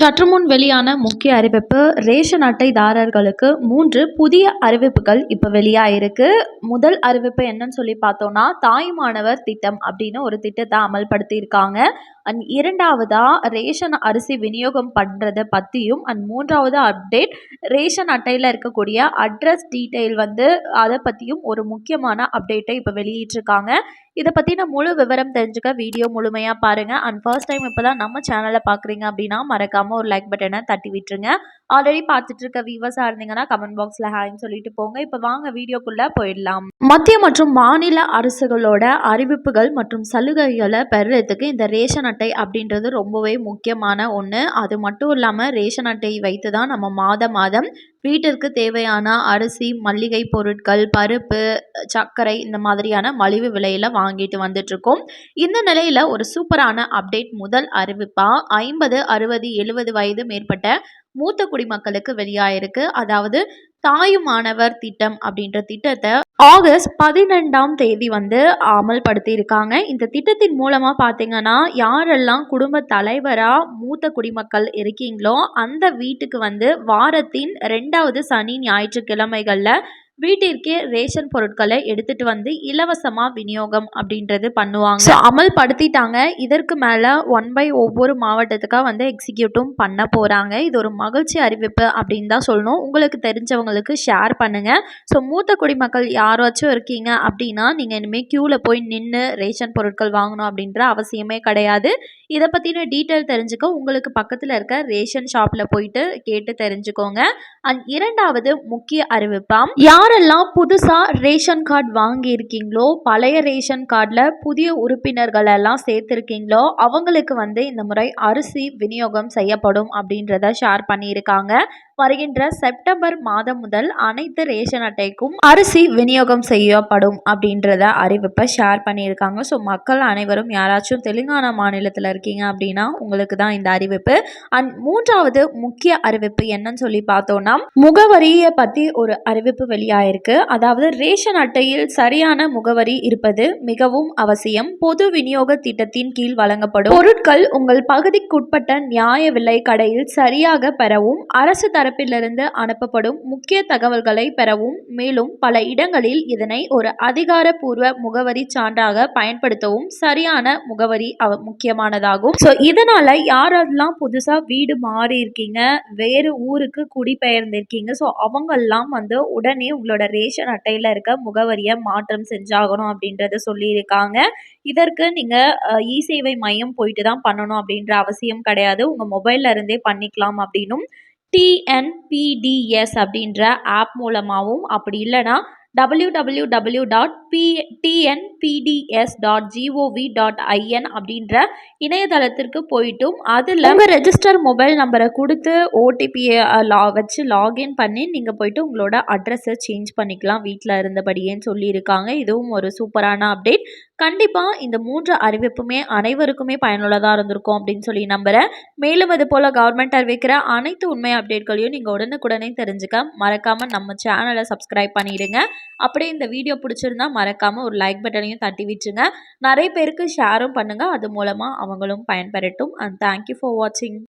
சற்று முன் வெளியான முக்கிய அறிவிப்பு ரேஷன் அட்டைதாரர்களுக்கு மூன்று புதிய அறிவிப்புகள் இப்போ வெளியாயிருக்கு. முதல் அறிவிப்பு என்னன்னு சொல்லி பார்த்தோம்னா தாய்மானவர் திட்டம் அப்படின்னு ஒரு திட்டத்தை அமல்படுத்தியிருக்காங்க. அண்ட் இரண்டாவதாக ரேஷன் அரிசி விநியோகம் பண்ணுறதை பற்றியும் அண்ட் மூன்றாவது அப்டேட் ரேஷன் அட்டையில் இருக்கக்கூடிய அட்ரஸ் டீட்டெயில் வந்து அதை பற்றியும் ஒரு முக்கியமான அப்டேட்டை இப்போ வெளியிட்டிருக்காங்க. இதை பற்றின முழு விவரம் தெரிஞ்சுக்க வீடியோ முழுமையாக பாருங்கள் அண்ட் ஃபர்ஸ்ட் டைம் இப்போ தான் நம்ம சேனலை பார்க்குறீங்க அப்படின்னா மறக்காமல் ஒரு லைக் பட்டனை தட்டி விட்டுருங்க. ஆல்ரெடி பார்த்துட்டு இருக்க வியூவர்ஸாக இருந்தீங்கன்னா கமெண்ட் பாக்ஸில் ஹாய்ன்னு சொல்லிட்டு போங்க. இப்போ வாங்க வீடியோக்குள்ளே போயிடலாம். மத்திய மற்றும் மாநில அரசுகளோட அறிவிப்புகள் மற்றும் சலுகைகளை பெறுறதுக்கு இந்த ரேஷன் அட்டை அப்படின்றது ரொம்பவே முக்கியமான ஒன்று அது மட்டும் இல்லாமல் ரேஷன் அட்டை வைத்து தான் நம்ம மாதம் மாதம் வீட்டிற்கு தேவையான அரிசி மல்லிகை பொருட்கள் பருப்பு சர்க்கரை இந்த மாதிரியான மலிவு விலையில் வாங்கிட்டு வந்துட்ருக்கோம் இந்த நிலையில் ஒரு சூப்பரான அப்டேட் முதல் அறிவிப்பாக ஐம்பது அறுபது எழுபது வயது மேற்பட்ட மூத்த குடிமக்களுக்கு வெளியாயிருக்கு. அதாவது தாயுமானவர் திட்டம் அப்படின்ற திட்டத்தை ஆகஸ்ட் பதினெண்டாம் தேதி வந்து அமல்படுத்தியிருக்காங்க. இந்த திட்டத்தின் மூலமாக பார்த்தீங்கன்னா யாரெல்லாம் குடும்ப தலைவராக மூத்த குடிமக்கள் இருக்கீங்களோ அந்த வீட்டுக்கு வந்து வாரத்தின் ரெண்டாவது சனி ஞாயிற்றுக்கிழமைகளில் வீட்டிற்கே ரேஷன் பொருட்களை எடுத்துகிட்டு வந்து இலவசமாக விநியோகம் அப்படின்றது பண்ணுவாங்க. ஸோ அமல்படுத்திட்டாங்க. இதற்கு மேலே ஒன் பை ஒவ்வொரு மாவட்டத்துக்காக வந்து எக்ஸிக்யூட்டும் பண்ண போகிறாங்க இது ஒரு மகிழ்ச்சி அறிவிப்பு அப்படின்னு தான் சொல்லணும். உங்களுக்கு தெரிஞ்சவங்களுக்கு ஷேர் பண்ணுங்கள் ஸோ மூத்த குடிமக்கள் யாராச்சும் இருக்கீங்க அப்படின்னா நீங்கள் இனிமேல் க்யூவில் போய் நின்று ரேஷன் பொருட்கள் வாங்கணும் அப்படின்ற அவசியமே கிடையாது. இதை பற்றின டீட்டெயில் தெரிஞ்சுக்க உங்களுக்கு பக்கத்தில் இருக்க ரேஷன் ஷாப்பில் போயிட்டு கேட்டு தெரிஞ்சுக்கோங்க. அண்ட் இரண்டாவது முக்கிய அறிவிப்பாம். யாரெல்லாம் புதுசாக ரேஷன் கார்டு வாங்கியிருக்கீங்களோ பழைய ரேஷன் கார்டில் புதிய உறுப்பினர்கள் எல்லாம் சேர்த்துருக்கீங்களோ அவங்களுக்கு வந்து இந்த முறை அரிசி விநியோகம் செய்யப்படும் அப்படின்றத ஷேர் பண்ணியிருக்காங்க. வருகின்ற செப்டம்பர் மாதம் முதல் அனைத்து ரேஷன் அட்டைக்கும் அரிசி விநியோகம் செய்யப்படும் அப்படின்றத அறிவிப்பை ஷேர் பண்ணியிருக்காங்க. ஸோ மக்கள் அனைவரும் யாராச்சும் தெலுங்கானா மாநிலத்தில் இருக்கீங்க அப்படின்னா உங்களுக்கு தான் இந்த அறிவிப்பு. அண்ட் மூன்றாவது முக்கிய அறிவிப்பு என்னன்னு சொல்லி பார்த்தோம்னா முகவரியை பற்றி ஒரு அறிவிப்பு ஆயிருக்கு அதாவது ரேஷன் அட்டையில் சரியான முகவரி இருப்பது மிகவும் அவசியம். பொது விநியோக திட்டத்தின் கீழ் வழங்கப்படும் பொருட்கள் உங்கள் பகுதிக்குட்பட்ட நியாய விலை கடையில் சரியாக பெறவும் அரசு தரப்பிலிருந்து அனுப்பப்படும் முக்கிய தகவல்களை பெறவும். மேலும் பல இடங்களில் இதனை ஒரு அதிகாரப்பூர்வ முகவரி சான்றாக பயன்படுத்தவும் சரியான முகவரி முக்கியமானதாகும். ஸோ இதனால யாரெல்லாம் புதுசாக வீடு மாறி இருக்கீங்க வேறு ஊருக்கு குடிபெயர்ந்திருக்கீங்க ஸோ அவங்கெல்லாம் வந்து உடனே உங்களோட ரேஷன் அட்டையில் இருக்க முகவரியை மாற்றம் செஞ்சாகணும் அப்படின்றத சொல்லியிருக்காங்க. இதற்கு நீங்கள் இ சேவை மையம் போயிட்டு தான் பண்ணணும் அப்படின்ற அவசியம் கிடையாது. உங்கள் மொபைல்ல இருந்தே பண்ணிக்கலாம் அப்படின்னும் டிஎன்பிடிஎஸ் அப்படின்ற ஆப் மூலமாகவும் அப்படி இல்லைனா W W W dot P TNPDS dot GOV dot IN அப்படின்ற இணையதளத்திற்கு போயிட்டும். அதில் உங்கள் ரெஜிஸ்டர் மொபைல் நம்பரை கொடுத்து ஓடிபியை லா வச்சு லாகின் பண்ணி நீங்கள் போயிட்டு உங்களோட அட்ரஸை சேஞ்ச் பண்ணிக்கலாம். வீட்டில் இருந்தபடியேன்னு சொல்லியிருக்காங்க. இதுவும் ஒரு சூப்பரான அப்டேட் கண்டிப்பாக இந்த மூன்று அறிவிப்புமே அனைவருக்குமே பயனுள்ளதாக இருந்திருக்கும் அப்படின்னு சொல்லி நம்புகிறேன் மேலும் இது போல் கவர்மெண்ட் அறிவிக்கிற அனைத்து உண்மை அப்டேட்களையும் நீங்கள் உடனுக்குடனே தெரிஞ்சுக்க மறக்காமல் நம்ம சேனலை சப்ஸ்கிரைப் பண்ணிடுங்க. அப்படியே இந்த வீடியோ பிடிச்சிருந்தா மறக்காமல் ஒரு லைக் பட்டனையும் தட்டி விட்டுருங்க. நிறைய பேருக்கு ஷேரும் பண்ணுங்கள் அது மூலமாக அவங்களும் பயன்பெறட்டும். அண்ட் தேங்க்யூ ஃபார் வாட்சிங்